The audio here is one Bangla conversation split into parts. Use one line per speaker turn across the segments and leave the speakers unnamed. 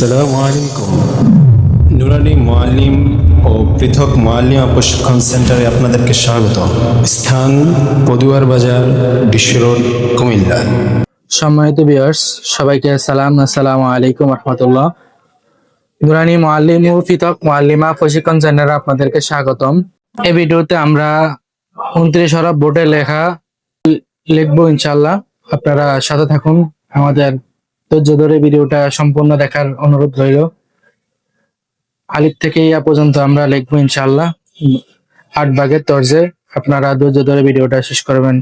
আসসালামু আলাইকুম। নুরানি মোয়াল্লিম ও পৃথক মোয়াল্লিমা প্রশিক্ষণ সেন্টারে আপনাদেরকে স্বাগত। স্থান পদুয়ার বাজার বিশ্ব রোড কুমিল্লা।
সম্মানিত বিয়ার্স সবাইকে সালাম আসসালামু আলাইকুম রহমতুল্লাহ। নুরানি মোয়াল্লিম ও ফিতক মোয়াল্লিমা প্রশিক্ষণ সেন্টারে আপনাদেরকে স্বাগতম। এই ভিডিওতে আমরা উনত্রিশ হরফ বোর্ডে লেখা লিখব ইনশাল্লাহ আপনারা সাথে থাকুন আমাদের ধৈর্য ধরে ভিডিওটা সম্পূর্ণ দেখার অনুরোধ রইল। আলিফ থেকে ইয়া পর্যন্ত আমরা লিখব ইনশাল্লাহ আট ভাগের তর্জে আপনারা ধৈর্য ধরে ভিডিওটা শেষ করবেন,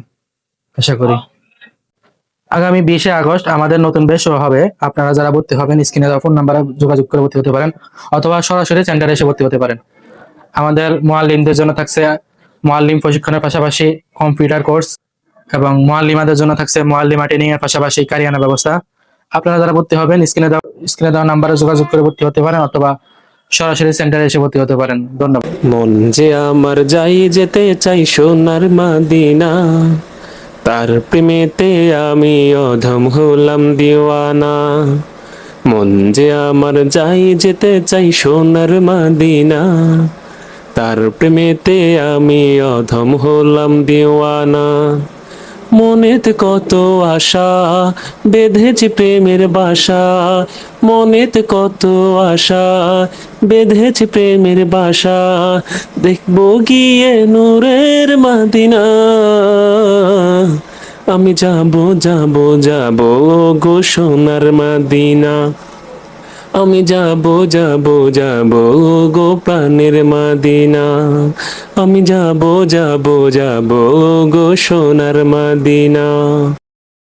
আশা করি। আগামী বিশে আগস্ট আমাদের নতুন বেশ হবে। আপনারা যারা ভর্তি হবেন, স্ক্রিনে ফোন নাম্বারে যোগাযোগ করে ভর্তি হতে পারেন, অথবা সরাসরি সেন্টারে এসে ভর্তি হতে পারেন। আমাদের মোয়াল্লিমদের জন্য থাকছে মোয়াল্লিম প্রশিক্ষণের পাশাপাশি কম্পিউটার কোর্স এবং মোয়াল্লিমাদের জন্য থাকছে মোয়াল্লিমা ট্রেনিং এর পাশাপাশি কারিয়ানা ব্যবস্থা। আপনারা যারা ভর্তি হবেন স্ক্রিনে দেওয়া স্ক্রিনে দেওয়া নাম্বারে যোগাযোগ করে ভর্তি হতে পারেন অথবা সরাসরি সেন্টারে এসে ভর্তি হতে পারেন। ধন্যবাদ।
মন যে আমার যাই যেতে চাই সোনার মাদিনা, তার প্রেমেতে আমি অধম হলাম দিওয়ানা। মন যে আমার যাই যেতে চাই সোনার মাদিনা, তার প্রেমেতে আমি অধম হলাম দিওয়ানা। মনেতে কত আশা, বেঁধেছে প্রেমের বাসা। মনেতে কত আশা, বেঁধেছে প্রেমের বাসা। দেখব গিয়ে নূরের মাদিনা। আমি যাব যাব যাব গো সোনার মাদিনা। আমি যাব যাব যাব গো প্রাণের মাদিনা। আমি যাব যাব যাব গো সোনার মাদিনা।